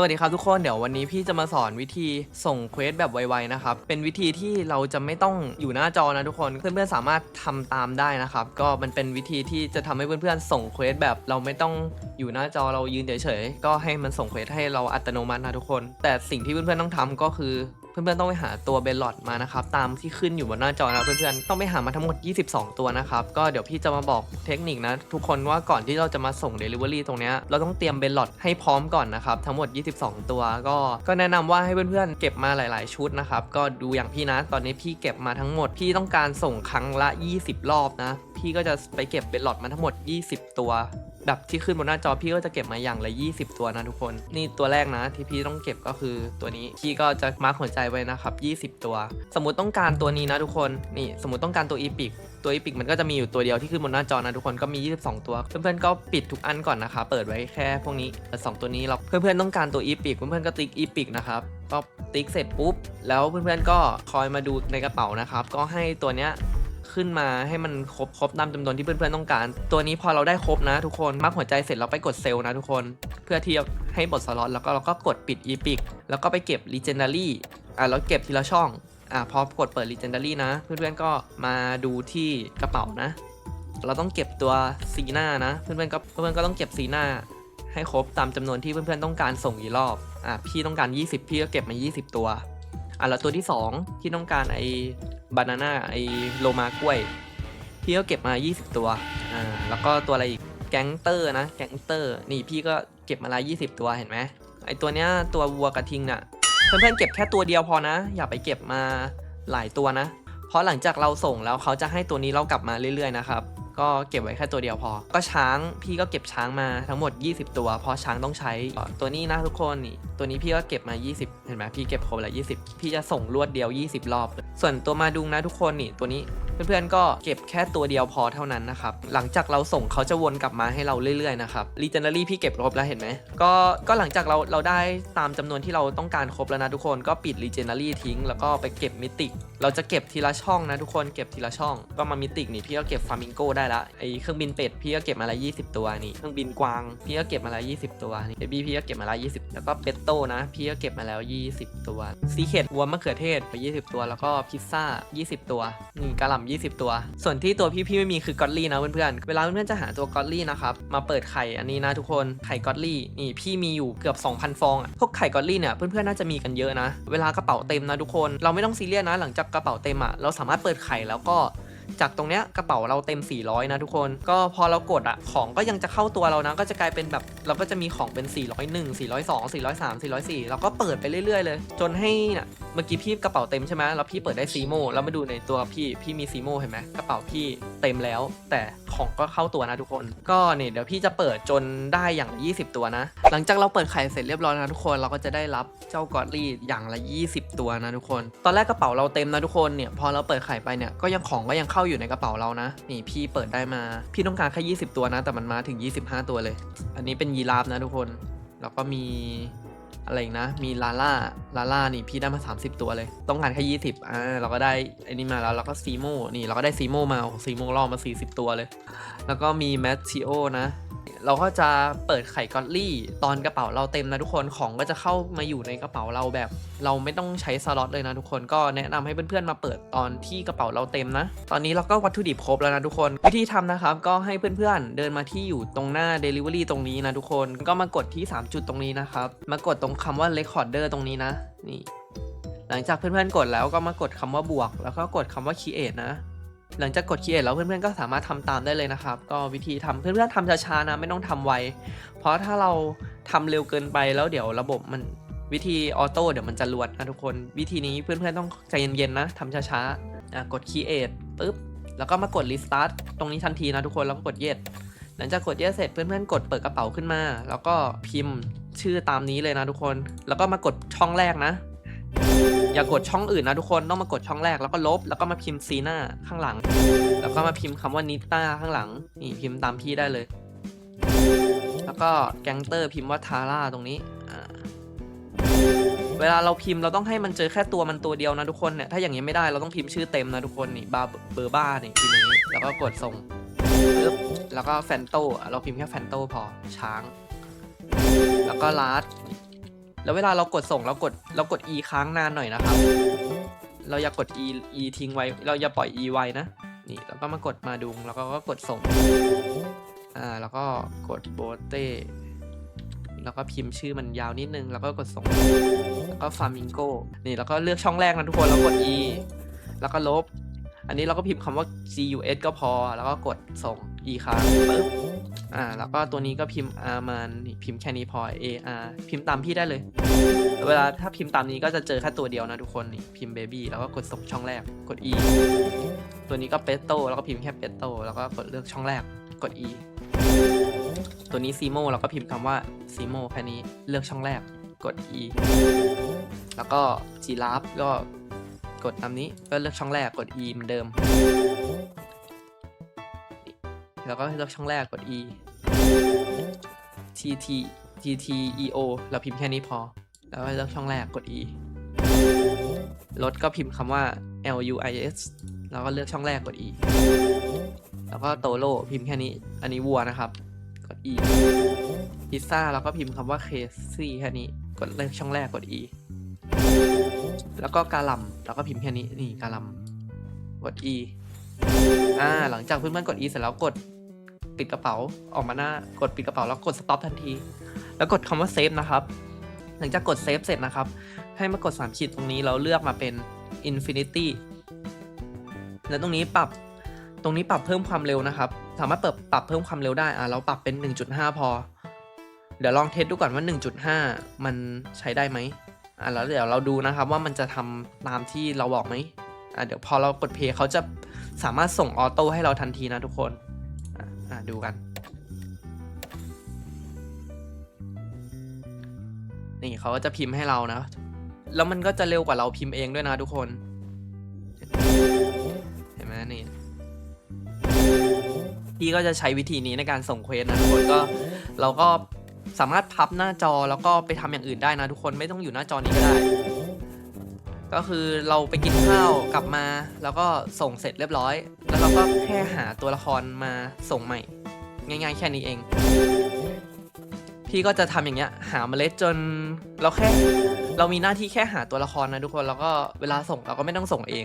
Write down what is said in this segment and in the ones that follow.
สวัสดีครับทุกคนเดี๋ยววันนี้พี่จะมาสอนวิธีส่งเควสแบบไวๆนะครับ เป็นวิธีที่เราจะไม่ต้องอยู่หน้าจอนะทุกคนเพื่อนๆสามารถทำตามได้นะครับ ก็มันเป็นวิธีที่จะทำให้เพื่อนๆส่งเควสแบบเราไม่ต้องอยู่หน้าจอเรายืนเฉยๆก็ให้มันส่งเควสให้เราอัตโนมัตินะทุกคน แต่สิ่งที่เพื่อนๆต้องทำก็คือ เพื่อนๆต้องไปหาตัวเบลลอดมานะครับตามที่ขึ้นอยู่บนหน้าจอนะเพื่อนๆต้องไปหามาทั้งหมด 22 ตัวนะครับก็เดี๋ยวพี่จะมาบอกเทคนิคนะทุกคนว่าก่อนที่เราจะมาส่ง Delivery ตรงนี้เราต้องเตรียมเบลลอดให้พร้อมก่อนนะครับทั้งหมด 22 ตัวก็ก็แนะนำว่าให้เพื่อนๆเก็บมาหลาย ๆ ชุดนะครับก็ดูอย่างพี่นะตอนนี้พี่เก็บมาทั้งหมดพี่ต้องการส่งครั้งละ 20 รอบนะพี่ก็จะไปเก็บเบลลอดมาทั้งหมด 20 ตัว แบบที่ขึ้นบนหน้าจอพี่ก็จะเก็บมาอย่างละ 20 ตัวนะทุกคน นี่ตัวแรกนะที่พี่ต้องเก็บก็คือตัวนี้พี่ก็จะมาร์คหัวใจไว้นะครับ 20 ตัว สมมติต้องการตัวนี้นะทุกคนนี่สมมติต้องการตัวอีพิกตัวอีพิกมันก็จะมีอยู่ตัวเดียวที่ขึ้นบนหน้าจอนะทุกคนก็มี 22 ตัว เพื่อนๆก็ปิดทุกอันก่อนนะคะ เปิดไว้แค่พวกนี้สองตัวนี้เราเพื่อนๆต้องการตัวอีพิกเพื่อนๆก็ติ๊กอีพิกนะครับก็ติ๊กเสร็จปุ๊บแล้วเพื่อนๆก็คอยมาดูในกระเป๋านะครับก็ให้ตัวเนี้ย ขึ้นมาให้มันครบครบตามจำนวนที่เพื่อนๆต้องการ ตัวนี้พอเราได้ครบนะทุกคนมาร์คหัวใจเสร็จเราไปกดเซลล์นะทุกคน เพื่อที่จะให้บทสล็อตแล้วก็เราก็กดปิดอีพิกแล้วก็ไปเก็บ Legendary อะแล้วเก็บทีละช่องอะพอกดเปิด Legendary นะ เพื่อนๆก็มาดูที่กระเป๋านะ เราต้องเก็บตัวซีหน้านะ เพื่อนๆก็เพื่อนๆก็ต้องเก็บซีหน้า ให้ครบตามจำนวนที่เพื่อนๆต้องการส่งกี่รอบอะพี่ต้องการ 20 พี่ก็เก็บมา 20 ตัวอะแล้วตัวที่สองที่ต้องการไอ บานาน่าไอโลมากล้วย พี่ก็เก็บมา 20 ตัวอ่าแล้วก็ตัวอะไรอีกแก๊งเตอร์นะแก๊งเตอร์นี่พี่ก็เก็บมาละ20 ตัวเห็นไหมไอตัวเนี้ยตัววัวกระทิงน่ะเพื่อนๆเก็บแค่ตัวเดียวพอนะ อย่าไปเก็บมาหลายตัวนะ เพราะหลังจากเราส่งแล้วเขาจะให้ตัวนี้เรากลับมาเรื่อยๆนะครับ ก็เก็บไว้แค่ตัวเดียวพอ ก็ช้างพี่ก็เก็บช้างมาทั้งหมด 20 ตัว เพราะช้างต้องใช้ตัวนี้นะทุกคนนี่ตัวนี้พี่ก็เก็บมา 20 เห็นไหมพี่เก็บครบแล้ว20 พี่จะส่งลวดเดียว 20 รอบ ส่วนตัวมาดุงนะทุกคนนี่ตัวนี้ เพื่อนๆก็เก็บแค่ตัวเดียวพอเท่านั้นนะครับ หลังจากเราส่งเขาจะวนกลับมาให้เราเรื่อยๆนะครับ Legendary พี่เก็บครบแล้วเห็นไหมก็ก็หลังจากเราเราได้ตามจำนวนที่เราต้องการครบแล้วนะทุกคนก็ปิด Legendary ทิ้ง แล้วก็ไปเก็บมิติ เราจะเก็บทีละช่องนะทุกคนเก็บทีละช่อง ก็มามิตินี่พี่ก็เก็บฟามิงโกได้ละไอเครื่องบินเป็ดพี่ก็เก็บมาละ20 ตัวนี่เครื่องบินกวางพี่ก็เก็บมาละ20 ตัวนี่เบบี้พี่ก็เก็บมาละ20 แล้วก็เป็ดโต้นะพี่ก็เก็บมาแล้ว 20 ตัวซีเคดวัวมะเขือเทศไป20 ตัว แล้วก็พิซซ่า 20 ตัวนี่กะหล่ำ20 ตัว ส่วนที่ตัวพี่พี่ไม่มีคือกอตลี่นะเพื่อนๆ เวลาเพื่อนๆจะหาตัวกอตลี่นะครับ มาเปิดไข่อันนี้นะทุกคน ไข่กอตลี่นี่พี่มีอยู่เกือบ 2,000 ฟองอะพวกไข่กอตลี่เนี่ยเพื่อนๆน่าจะมีกันเยอะนะ เวลากระเป๋าเต็มนะทุกคน เราไม่ต้องซีเรียสนะ หลังจากกระเป๋าเต็มอะเราสามารถเปิดไข่แล้วก็จากตรงเนี้ยกระเป๋าเราเต็ม 400 นะทุกคน ก็พอเรากดอะของก็ยังจะเข้าตัวเรานะ ก็จะกลายเป็นแบบเราก็จะมีของเป็น 401 402 403 404 เราก็เปิดไปเรื่อยๆเลย จนให้นะ มื่อกี้พี่กระเป๋าเต็มใช่ไหมแล้วพี่เปิดได้ซีโมแล้วมาดูในตัวพี่พี่มีซีโมเห็นไหมกระเป๋าพี่เต็มแล้ว แต่ของก็เข้าตัวนะทุกคน ก็เนี่ยเดี๋ยวพี่จะเปิดจนได้อย่างละ20 ตัวนะ หลังจากเราเปิดไข่เสร็จเรียบร้อยนะทุกคนเราก็จะได้รับเจ้ากอดลี่อย่างละ 20 ตัวนะทุกคน ตอนแรกกระเป๋าเราเต็มนะทุกคนเนี่ยพอเราเปิดไข่ไปเนี่ยก็ยังของก็ยังเข้าอยู่ในกระเป๋าเรานะนี่พี่เปิดได้มา พี่ต้องการแค่20 ตัวนะ แต่มันมาถึง 25 ตัวเลย อันนี้เป็นยีราฟนะทุกคนแล้วก็มี อะไรอีกนะ มีลาล่าลาล่านี่พี่ได้มา 30 ตัวเลย ต้องการแค่20อ่าเราก็ได้อ้นี่มาแล้วแล้วก็ซีโมนี่เราก็ได้ซีโมมาซีโมล่อมา 40 ตัวเลย แล้วก็มีแมทชิโอนะเราก็จะเปิดไข่กอตลี่ ตอนกระเป๋าเราเต็มนะทุกคนของก็จะเข้ามาอยู่ในกระเป๋าเราแบบ เราไม่ต้องใช้สล็อตเลยนะทุกคนก็แนะนำให้เพื่อนๆมาเปิดตอนที่กระเป๋าเราเต็มนะ ตอนนี้เราก็วัตถุดิบครบแล้วนะทุกคน วิธีทำนะครับ ก็ให้เพื่อนๆเดินมาที่อยู่ตรงหน้า Delivery ตรงนี้นะทุกคนก็มากดที่ 3 จุดตรงนี้นะครับมากดตรงคำว่า Recorder ตรงนี้นะ นี่ หลังจากเพื่อนๆกดแล้วก็มากดคำว่าบวก แล้วก็กดคำว่า Create นะ หลังจากกด create แล้วเพื่อนๆก็สามารถทำตามได้เลยนะครับ ก็วิธีทำเพื่อนๆทำช้าๆนะไม่ต้องทำไว เพราะถ้าเราทำเร็วเกินไปแล้วเดี๋ยวระบบมันวิธีออโต้เดี๋ยวมันจะลวดนะทุกคน วิธีนี้เพื่อนๆต้องใจเย็นๆนะทำช้าๆอะกด create ปุ๊บแล้วก็มากด restart ตรงนี้ทันทีนะทุกคนแล้วก็กด yes หลังจากกด yes เสร็จเพื่อนๆกดเปิดกระเป๋าขึ้นมา แล้วก็พิมพ์ชื่อตามนี้เลยนะทุกคน แล้วก็มากดช่องแรกนะ อย่ากดช่องอื่นนะทุกคนต้องมากดช่องแรกแล้วก็ลบ แล้วก็มาพิมพ์ซีหน้าข้างหลัง แล้วก็มาพิมพ์คำว่านิต้าข้างหลังนี่พิมพ์ตามพี่ได้เลย แล้วก็แก๊งเตอร์พิมพ์ว่าทาร่าตรงนี้เวลาเราพิมพ์เราต้องให้มันเจอแค่ตัวมันตัวเดียวนะทุกคนเนี่ยถ้าอย่างนี้ไม่ได้เราต้องพิมพ์ชื่อเต็มนะทุกคนนี่บาเบอร์บ้านี่พิมพ์อย่างนี้แล้วก็กดส่ง ปึ๊บแล้วก็แฟนโตเราพิมพ์แค่แฟนโตพอช้าง แล้วก็ลาร์ดแล้วเวลาเรากดส่งเรากดเรากด e ค้างนานหน่อยนะครับ เราอย่ากด e e ทิ้งไว้ เราอย่าปล่อย e ไว้นะนี่แล้วก็มากดมาดุงแล้วก็ก็กดส่งอ่าแล้วก็กดโบเต้แล้วก็พิมพ์ชื่อมันยาวนิดนึง แล้วก็กดส่งแล้วก็ฟาร์มิงโกนี่แล้วก็เลือกช่องแรกนะทุกคนแล้วกด e แล้วก็ลบ อันนี้เราก็พิมพ์คำว่า gus ก็พอ แล้วก็กดส่ง e ค้างปึ๊บอ่า แล้วก็ตัวนี้ก็พิมพ์ r มันพิมพ์แค่นี้พอ ar พิมพ์ตามพี่ได้เลย เวลาถ้าพิมพ์ตามนี้ก็จะเจอแค่ตัวเดียวนะทุกคนนี่พิมพ์ baby แล้วก็กดส่งช่องแรก กด e ตัวนี้ก็เปโตแล้วก็พิมพ์แค่เปโตแล้วก็กดเลือกช่องแรก กด e ตัวนี้ซีโมเราก็พิมพ์คำว่าซีโมแค่นี้เลือกช่องแรก กด e แล้วก็จีราฟก็ กดตามนี้ก็เลือกช่องแรกกด e เหมือนเดิม แล้วก็เลือกช่องแรกกด e t t t t e o เราพิมพ์แค่นี้พอ แล้วก็เลือกช่องแรกกด e รถก็พิมพ์คำว่า l u i s แล้วก็เลือกช่องแรกกด e แล้วก็โตโร่พิมพ์แค่นี้ อันนี้วัวนะครับ กด e พิซซ่าเราก็พิมพ์คำว่า c ซี่แค่นี้ กดเลือกช่องแรกกด e แล้วก็กาลัมเราก็พิมพ์แค่นี้นี่กาลัมกด e อ่าหลังจากเพื่อนๆกด e เสร็จแล้วกดปิดกระเป๋าออกมาหน้ากดปิดกระเป๋าแล้วกด stop ทันที แล้วกดคำว่า save นะครับ หลังจากกด save เสร็จนะครับ ให้มากด3ขีดตรงนี้เราเลือกมาเป็น infinity แล้วตรงนี้ปรับตรงนี้ปรับเพิ่มความเร็วนะครับ สามารถเปิดปรับเพิ่มความเร็วได้อะเราปรับเป็น 1.5 พอ เดี๋ยวลองเทสดูก่อนว่า 1.5 มันใช้ได้ไหม อะแล้วเดี๋ยวเราดูนะครับว่ามันจะทำตามที่เราบอกไหมอะเดี๋ยวพอเรากดเพย์เขาจะสามารถส่งออโต้ให้เราทันทีนะทุกคนอะอะดูกัน นี่เขาก็จะพิมพ์ให้เรานะ แล้วมันก็จะเร็วกว่าเราพิมพ์เองด้วยนะทุกคน เห็นไหมนี่พี่ก็จะใช้วิธีนี้ในการส่งเควสนะทุกคนก็เราก็ สามารถพับหน้าจอแล้วก็ไปทำอย่างอื่นได้นะทุกคนไม่ต้องอยู่หน้าจอนี้ก็ได้ ก็คือเราไปกินข้าวกลับมา แล้วก็ส่งเสร็จเรียบร้อย แล้วเราก็แค่หาตัวละครมาส่งใหม่ ง่าย ๆ แค่นี้เอง พี่ก็จะทำอย่างเงี้ย หาเมล็ดจนเราแค่ เรามีหน้าที่แค่หาตัวละครนะทุกคนแล้วก็เวลาส่งเราก็ไม่ต้องส่งเอง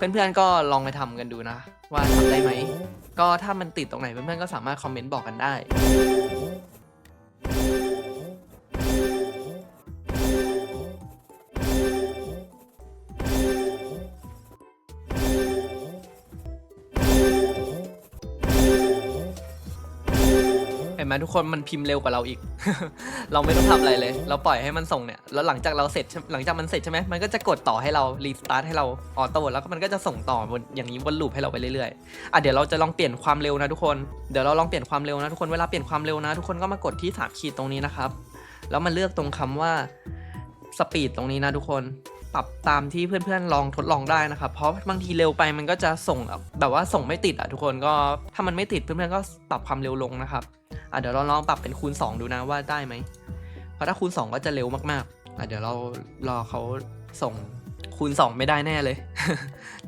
เพื่อนๆก็ลองไปทำกันดูนะ ว่าทำได้ไหม ก็ถ้ามันติดตรงไหนเพื่อนๆก็สามารถคอมเมนต์บอกกันได้ ไหมทุกคนมันพิมพ์เร็วกว่าเราอีก เราไม่ต้องทำอะไรเลย เราปล่อยให้มันส่งเนี่ยแล้วหลังจากเราเสร็จหลังจากมันเสร็จใช่ไหมมันก็จะกดต่อให้เรารีสตาร์ทให้เราออโต้แล้วก็มันก็จะส่งต่อวนอย่างนี้วนลูปให้เราไปเรื่อยๆอะเดี๋ยวเราจะลองเปลี่ยนความเร็วนะทุกคนเดี๋ยวเราลองเปลี่ยนความเร็วนะทุกคนเวลาเปลี่ยนความเร็วนะทุกคนก็มากดที่3ขีดตรงนี้นะครับแล้วมาเลือกตรงคำว่าสปีดตรงนี้นะทุกคนปรับตามที่เพื่อนๆลองทดลองได้นะครับ เพราะบางทีเร็วไปมันก็จะส่งแบบว่าส่งไม่ติดอะทุกคนก็ถ้ามันไม่ติดเพื่อนๆก็ปรับความเร็วลงนะครับ อะเดี๋ยวเราลองปรับเป็นคูณ 2 ดูนะว่าได้ไหมเพราะถ้าคูณ 2 ก็จะเร็วมากๆอะเดี๋ยวเรารอเขาส่งคูณ 2 ไม่ได้แน่เลย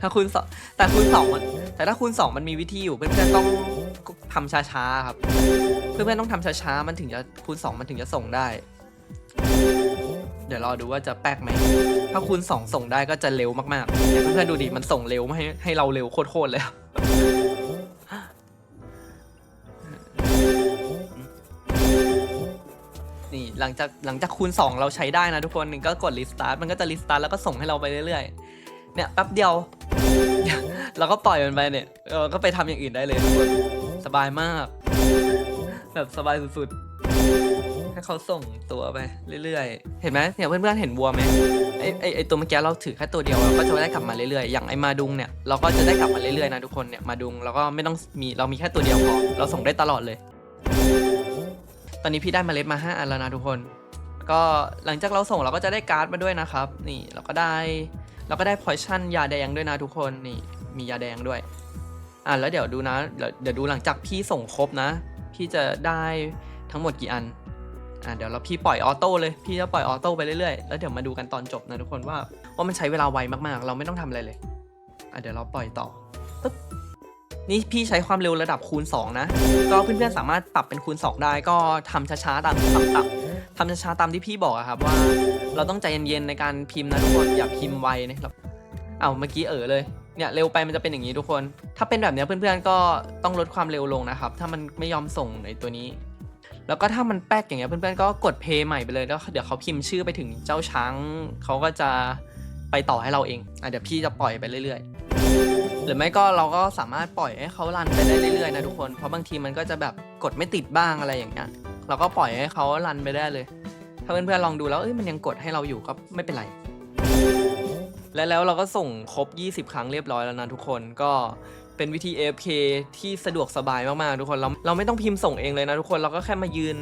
ถ้าคูณ2แต่คูณ2มันแต่ถ้าคูณ 2 มันมีวิธีอยู่เพื่อนๆต้องทำช้าๆครับ เพื่อนๆต้องทำช้าๆมันถึงจะคูณ 2 มันถึงจะส่งได้ เดี๋ยวรอดูว่าจะแป๊กไหมถ้าคูณ 2 ส่งได้ก็จะเร็วมากๆเพื่อนๆดูดิมันส่งเร็วให้ให้เราเร็วโคตรๆเลย หลังจากหลังจากคูณ 2 เราใช้ได้นะทุกคนนี่ก็กดรีสตาร์ทมันก็จะรีสตาร์ทแล้วก็ส่งให้เราไปเรื่อยๆ เนี่ยแป๊บเดียว เราก็ปล่อยมันไปเนี่ยเออก็ไปทำอย่างอื่นได้เลยทุกคนสบายมาก แบบสบายสุดๆ ให้เขาส่งตัวไปเรื่อยๆ เห็นไหมเนี่ยเพื่อนๆเห็นวัวไหมไอไอไอตัวเมื่อกี้เราถือแค่ตัวเดียวเราก็จะได้กลับมาเรื่อยๆ อย่างไอมาดุงเนี่ยเราก็จะได้กลับมาเรื่อยๆนะทุกคนเนี่ยมาดุงเราก็ไม่ต้องมีเรามีแค่ตัวเดียวพอเราส่งได้ตลอดเลย ตอนนี้พี่ได้เมล็ดมา 5 อันแล้วนะทุกคน ก็หลังจากเราส่งเราก็จะได้การ์ดมาด้วยนะครับ นี่เราก็ได้เราก็ได้พอยชั่นยาแดงด้วยนะทุกคนนี่มียาแดงด้วยอะแล้วเดี๋ยวดูนะเดี๋ยวดูหลังจากพี่ส่งครบนะ พี่จะได้ทั้งหมดกี่อันอะเดี๋ยวเราพี่ปล่อยออโต้เลยพี่จะปล่อยออโต้ไปเรื่อยๆแล้วเดี๋ยวมาดูกันตอนจบนะทุกคนว่าว่ามันใช้เวลาไวมากๆ เราไม่ต้องทำอะไรเลยอะเดี๋ยวเราปล่อยต่อปึ๊บ นี่พี่ใช้ความเร็วระดับคูณ 2 นะ ก็เพื่อนๆสามารถปรับเป็นคูณ 2 ได้ก็ทำช้าๆตามที่คำตับทำช้าๆตามที่พี่บอกอะครับว่า เราต้องใจเย็นๆในการพิมพ์นะทุกคนอย่าพิมพ์ไวนะครับเอาเมื่อกี้เออเลยเนี่ยเร็วไปมันจะเป็นอย่างนี้ทุกคน ถ้าเป็นแบบเนี้ยเพื่อนๆก็ต้องลดความเร็วลงนะครับ ถ้ามันไม่ยอมส่งในตัวนี้ แล้วก็ถ้ามันแป๊กอย่างเงี้ยเพื่อนๆก็กดเพย์ใหม่ไปเลยแล้วเดี๋ยวเขาพิมพ์ชื่อไปถึงเจ้าช้างเขาก็จะไปต่อให้เราเองอะเดี๋ยวพี่จะปล่อยไปเรื่อย ๆ หรือไม่ก็เราก็สามารถปล่อยให้เขารันไปได้เรื่อยๆนะทุกคน เพราะบางทีมันก็จะแบบกดไม่ติดบ้างอะไรอย่างเงี้ย เราก็ปล่อยให้เขารันไปได้เลย ถ้าเพื่อนๆลองดูแล้วเอ้ยมันยังกดให้เราอยู่ก็ไม่เป็นไร และแล้วเราก็ส่งครบ 20 ครั้งเรียบร้อยแล้วนะทุกคนก็เป็นวิธี AFK ที่สะดวกสบายมากๆทุกคนเราเราไม่ต้องพิมพ์ส่งเองเลยนะทุกคนเราก็แค่มายืน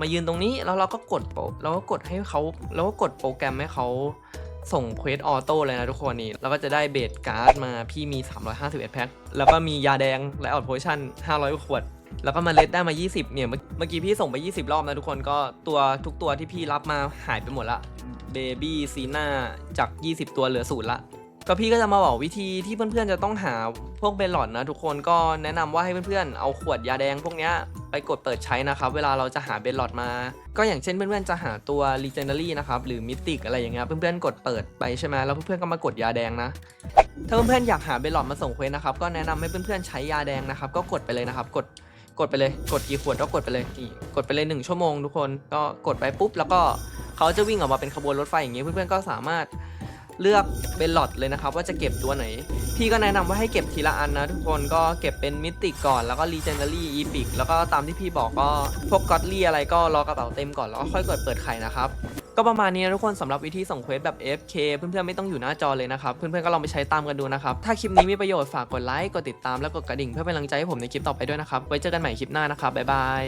มายืนตรงนี้แล้วเราก็กดเราก็กดให้เขาเราก็กดโปรแกรมให้เขา ส่งเควสออโต้เลยนะทุกคนนี่เราก็จะได้เบสการ์ดมาพี่มี 351 แพ็ค แล้วก็มียาแดงและออดโพชั่น 500 ขวด แล้วก็มาเลดได้มา 20 เนี่ยเมื่อเมื่อกี้พี่ส่งไป 20 รอบนะทุกคนก็ตัวทุกตัวที่พี่รับมาหายไปหมดละเบบี้ซีน่าจาก 20 ตัวเหลือศูนย์ละ ก็พี่ก็จะมาบอกวิธีที่เพื่อนๆจะต้องหาพวกเบลลอนนะทุกคนก็แนะนำว่าให้เพื่อนๆเอาขวดยาแดงพวกเนี้ยไปกดเปิดใช้นะครับ เวลาเราจะหาเบลลอดมา ก็อย่างเช่นเพื่อนๆจะหาตัว Legendary นะครับหรือ Mythic อะไรอย่างเงี้ยเพื่อนๆกดเปิดไปใช่ไหมแล้วเพื่อนๆก็มากดยาแดงนะถ้าเพื่อนๆอยากหาเบลลอดมาส่งเควสนะครับก็แนะนำให้เพื่อนๆใช้ยาแดงนะครับ ก็กดไปเลยนะครับ กดกดไปเลย กดกี่ขวดก็กดไปเลยนี่กดไปเลยหนึ่งชั่วโมงทุกคนก็กดไปปุ๊บแล้วก็เขาจะวิ่งออกมาเป็นขบวนรถไฟอย่างเงี้ยเพื่อนๆก็สามารถ เลือกเป็นหลอดเลยนะครับว่าจะเก็บตัวไหน พี่ก็แนะนำว่าให้เก็บทีละอันนะทุกคนก็เก็บเป็นมิติก่อนแล้วก็รีเจนเนอรี่อีพิกแล้วก็ตามที่พี่บอกก็พวกก็อตลี่อะไรก็รอกระเป๋าเต็มก่อนแล้วก็ค่อยกดเปิดไข่นะครับก็ประมาณนี้นะทุกคนสำหรับวิธีส่งเควสแบบ FK เพื่อนๆไม่ต้องอยู่หน้าจอเลยนะครับ เพื่อนๆก็ลองไปใช้ตามกันดูนะครับ ถ้าคลิปนี้มีประโยชน์ฝากกดไลค์ กดติดตามและกดกระดิ่งเพื่อเป็นกำลังใจให้ผมในคลิปต่อไปด้วยนะครับ ไว้เจอกันใหม่คลิปหน้านะครับ บ๊ายบาย